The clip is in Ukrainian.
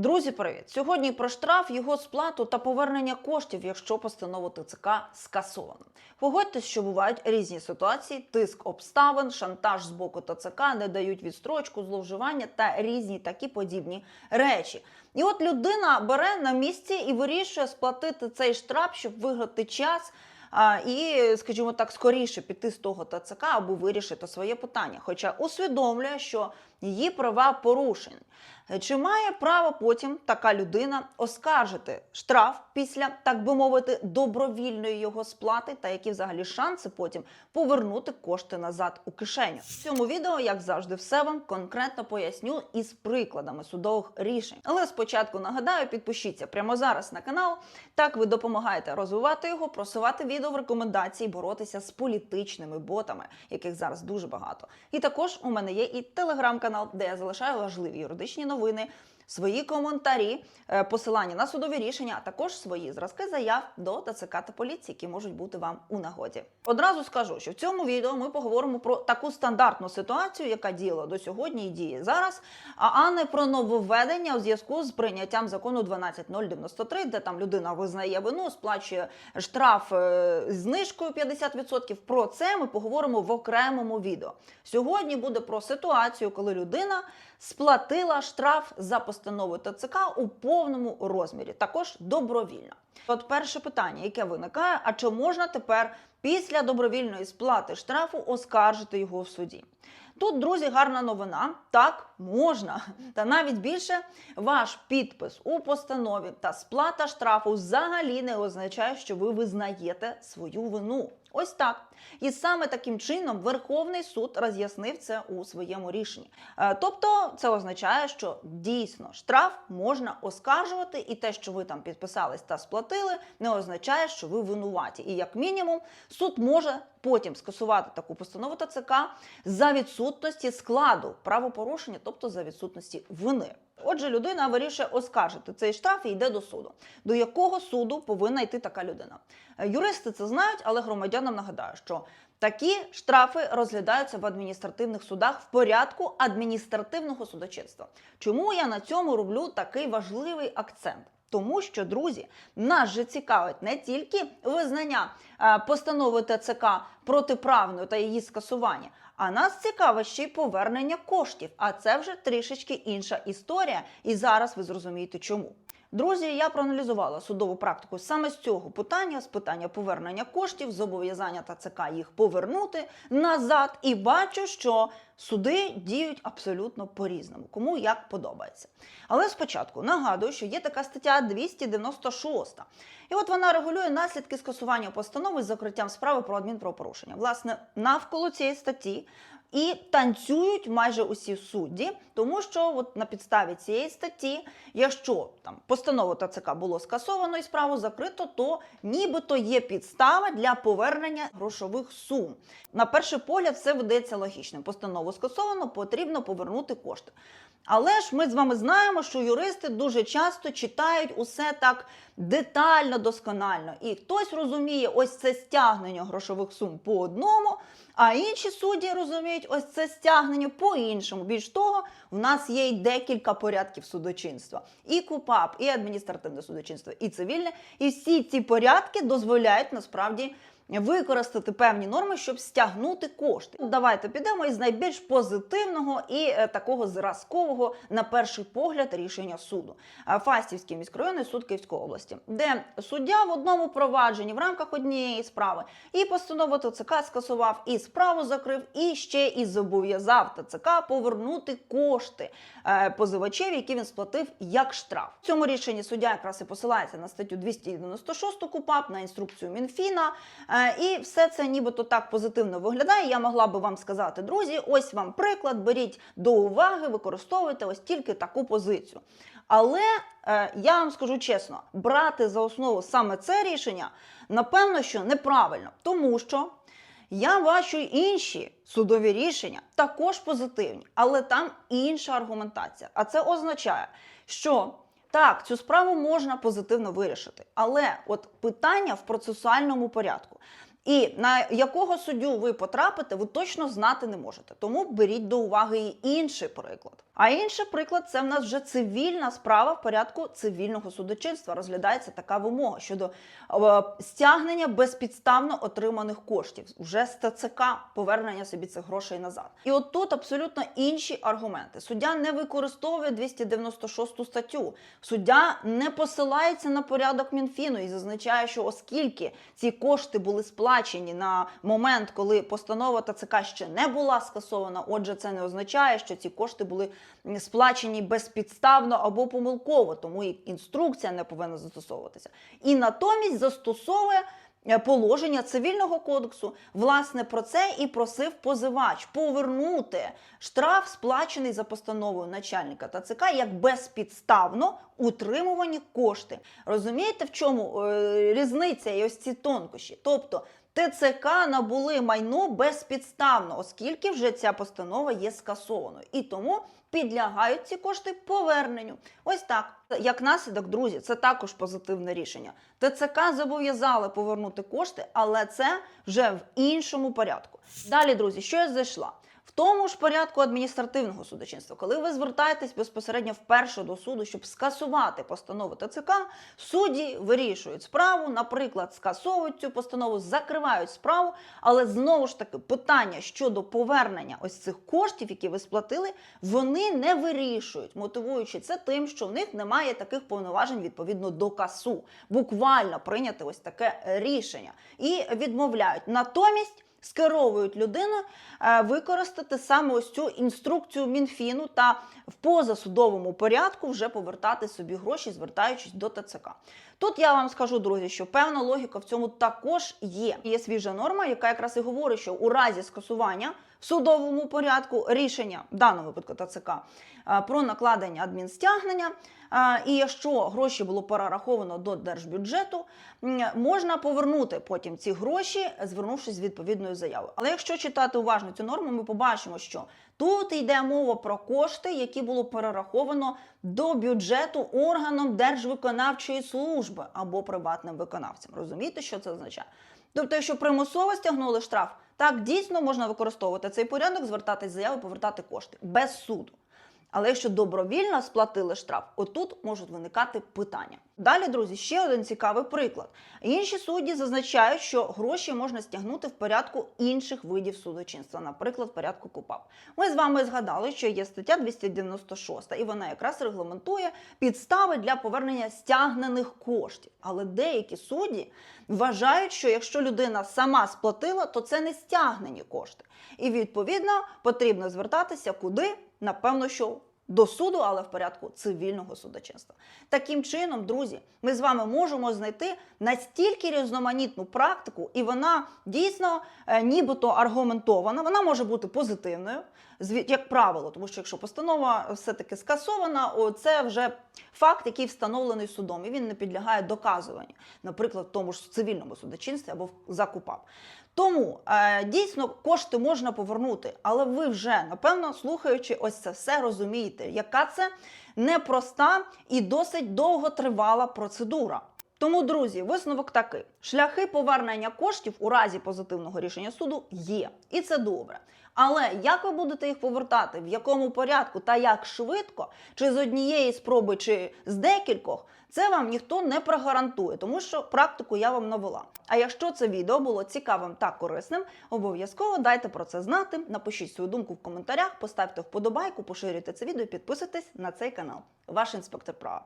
Друзі, привіт! Сьогодні про штраф, його сплату та повернення коштів, якщо постанову ТЦК скасовано. Погодьтесь, що бувають різні ситуації: тиск обставин, шантаж з боку ТЦК, не дають відстрочку, зловживання та різні такі подібні речі. І от людина бере на місці і вирішує сплатити цей штраф, щоб виграти час. І, скажімо так, скоріше піти з того ТЦК або вирішити своє питання, хоча усвідомлює, що її права порушені. Чи має право потім така людина оскаржити штраф після, так би мовити, добровільної його сплати, та які взагалі шанси потім повернути кошти назад у кишеню? В цьому відео, як завжди, все вам конкретно поясню із прикладами судових рішень. Але спочатку нагадаю, підпишіться прямо зараз на канал. Так ви допомагаєте розвивати його, просувати відео в рекомендації, боротися з політичними ботами, яких зараз дуже багато. І також у мене є і телеграм-канал, де я залишаю важливі юридичні новини новини. Свої коментарі, е, посилання на судові рішення, а також свої зразки заяв до ТЦК та поліції, які можуть бути вам у нагоді. Одразу скажу, що в цьому відео ми поговоримо про таку стандартну ситуацію, яка діяла до сьогодні і діє зараз, а- не про нововведення у зв'язку з прийняттям закону 12093, де там людина визнає вину, сплачує штраф е, знижкою 50%. Про це ми поговоримо в окремому відео. Сьогодні буде про ситуацію, коли людина сплатила штраф за постановою ТЦК у повному розмірі, також добровільно. От перше питання, яке виникає: а чи можна тепер після добровільної сплати штрафу оскаржити його в суді? Тут, друзі, гарна новина. Так, можна. Та навіть більше ваш підпис у постанові та сплата штрафу взагалі не означає, що ви визнаєте свою вину. Ось так. І саме таким чином Верховний суд роз'яснив це у своєму рішенні. Е, Тобто, це означає, що дійсно штраф можна оскаржувати, і те, що ви там підписались та сплатили, не означає, що ви винуваті. І як мінімум, суд може потім скасувати таку постанову ТЦК за відсутності складу правопорушення, тобто за відсутності вини. Отже, людина вирішує оскаржити цей штраф і йде до суду. До якого суду повинна йти така людина? Е, Юристи це знають, але громадянам нагадаю, що такі штрафи розглядаються в адміністративних судах в порядку адміністративного судочинства. Чому я на цьому роблю такий важливий акцент? Тому що, друзі, нас же цікавить не тільки визнання е, постанови ТЦК протиправною та її скасування, а нас цікавить ще й повернення коштів. А це вже трішечки інша історія. І зараз ви зрозумієте, чому. Друзі, я проаналізувала судову практику саме з цього питання, з питання повернення коштів, зобов'язання ТЦК їх повернути назад, і бачу, що суди діють абсолютно по-різному, кому як подобається. Але спочатку нагадую, що є така стаття 296. І от вона регулює наслідки скасування постанови з закриттям справи про адмінправопорушення. Власне, навколо цієї статті і танцюють майже усі судді, тому що от на підставі цієї статті, якщо там постанову ТЦК було скасовано і справу закрито, то нібито є підстава для повернення грошових сум. На перший погляд, все видається логічним. Постанову скасовано, потрібно повернути кошти. Але ж ми з вами знаємо, що юристи дуже часто читають усе так детально, досконально. І хтось розуміє ось це стягнення грошових сум по одному, а інші судді розуміють ось це стягнення по-іншому. Більш того, в нас є й декілька порядків судочинства: і КУПАП, і адміністративне судочинство, і цивільне. І всі ці порядки дозволяють насправді. Використати певні норми, щоб стягнути кошти. Давайте підемо із найбільш позитивного і е, такого зразкового, на перший погляд, рішення суду. А, Фастівський міськрайонний суд Київської області, де суддя в одному провадженні в рамках однієї справи і постанову ТЦК скасував, і справу закрив, і ще і зобов'язав ТЦК повернути кошти е, позивачеві, які він сплатив як штраф. В цьому рішенні суддя якраз і посилається на статтю 296 КУПАП, на інструкцію Мінфіна. Е, І все це нібито так позитивно виглядає. Я могла би вам сказати, друзі, ось вам приклад, беріть до уваги, використовуйте ось тільки таку позицію. Але е, я вам скажу чесно, брати за основу саме це рішення, напевно, що неправильно, тому що я бачу інші судові рішення також позитивні, але там інша аргументація. А це означає, що так, цю справу можна позитивно вирішити, але от питання в процесуальному порядку. І на якого суддю ви потрапите, ви точно знати не можете. Тому беріть до уваги і інший приклад. А інший приклад це в нас вже цивільна справа в порядку цивільного судочинства. Розглядається така вимога щодо е, стягнення безпідставно отриманих коштів вже з ТЦК повернення собі цих грошей назад. І от тут абсолютно інші аргументи. Суддя не використовує 296 статтю. Суддя не посилається на порядок Мінфіну і зазначає, що оскільки ці кошти були сплачені на момент, коли постанова ТЦК ще не була скасована, отже, це не означає, що ці кошти були сплачені безпідставно або помилково, тому і інструкція не повинна застосовуватися. І натомість застосовує е, положення цивільного кодексу. Власне, про це і просив позивач повернути штраф, сплачений за постановою начальника ТЦК, як безпідставно утримувані кошти. Розумієте, в чому е, різниця і ось ці тонкощі? Тобто. ТЦК набули майно безпідставно, оскільки вже ця постанова є скасованою, і тому підлягають ці кошти поверненню. Ось так. Як наслідок, друзі, це також позитивне рішення. ТЦК зобов'язали повернути кошти, але це вже в іншому порядку. Далі, друзі, що я зайшла? В тому ж порядку адміністративного судочинства, коли ви звертаєтесь безпосередньо вперше до суду, щоб скасувати постанову ТЦК, судді вирішують справу, наприклад, скасовують цю постанову, закривають справу, але знову ж таки питання щодо повернення ось цих коштів, які ви сплатили, вони не вирішують, мотивуючи це тим, що в них немає таких повноважень відповідно до касу. Буквально прийняти ось таке рішення і відмовляють. Натомість скеровують людину е, використати саме ось цю інструкцію Мінфіну та в позасудовому порядку вже повертати собі гроші, звертаючись до ТЦК. Тут я вам скажу, друзі, що певна логіка в цьому також є. Є свіжа норма, яка якраз і говорить, що у разі скасування в судовому порядку рішення в даному випадку ТЦК про накладення адмінстягнення. е, І якщо гроші було перераховано до держбюджету, можна повернути потім ці гроші, звернувшись з відповідною заявою. Але якщо читати уважно цю норму, ми побачимо, що тут йде мова про кошти, які було перераховано до бюджету органом держвиконавчої служби або приватним виконавцям. Розумієте, що це означає? Тобто, якщо примусово стягнули штраф, так дійсно можна використовувати цей порядок, звертатись з заявою, повертати кошти без суду. Але якщо добровільно сплатили штраф, отут можуть виникати питання. Далі, друзі, ще один цікавий приклад. Інші судді зазначають, що гроші можна стягнути в порядку інших видів судочинства, наприклад, в порядку КУПАП. Ми з вами згадали, що є стаття 296, і вона якраз регламентує підстави для повернення стягнених коштів. Але деякі судді вважають, що якщо людина сама сплатила, то це не стягнені кошти. І відповідно потрібно звертатися куди? Напевно, що до суду, але в порядку цивільного судочинства. Таким чином, друзі, ми з вами можемо знайти настільки різноманітну практику, і вона дійсно е, нібито аргументована. Вона може бути позитивною, як правило, тому що якщо постанова все-таки скасована, це вже факт, який встановлений судом, і він не підлягає доказуванню, наприклад, в тому ж цивільному судочинстві або в закупав. Тому е, дійсно кошти можна повернути, але ви вже напевно слухаючи ось це все розумієте, яка це непроста і досить довготривала процедура. Тому, друзі, висновок такий: шляхи повернення коштів у разі позитивного рішення суду є, і це добре. Але як ви будете їх повертати, в якому порядку та як швидко, чи з однієї спроби, чи з декількох, це вам ніхто не прогарантує, тому що практику я вам навела. А якщо це відео було цікавим та корисним, обов'язково дайте про це знати. Напишіть свою думку в коментарях, поставте вподобайку, поширюйте це відео і підписуйтесь на цей канал. Ваш інспектор права.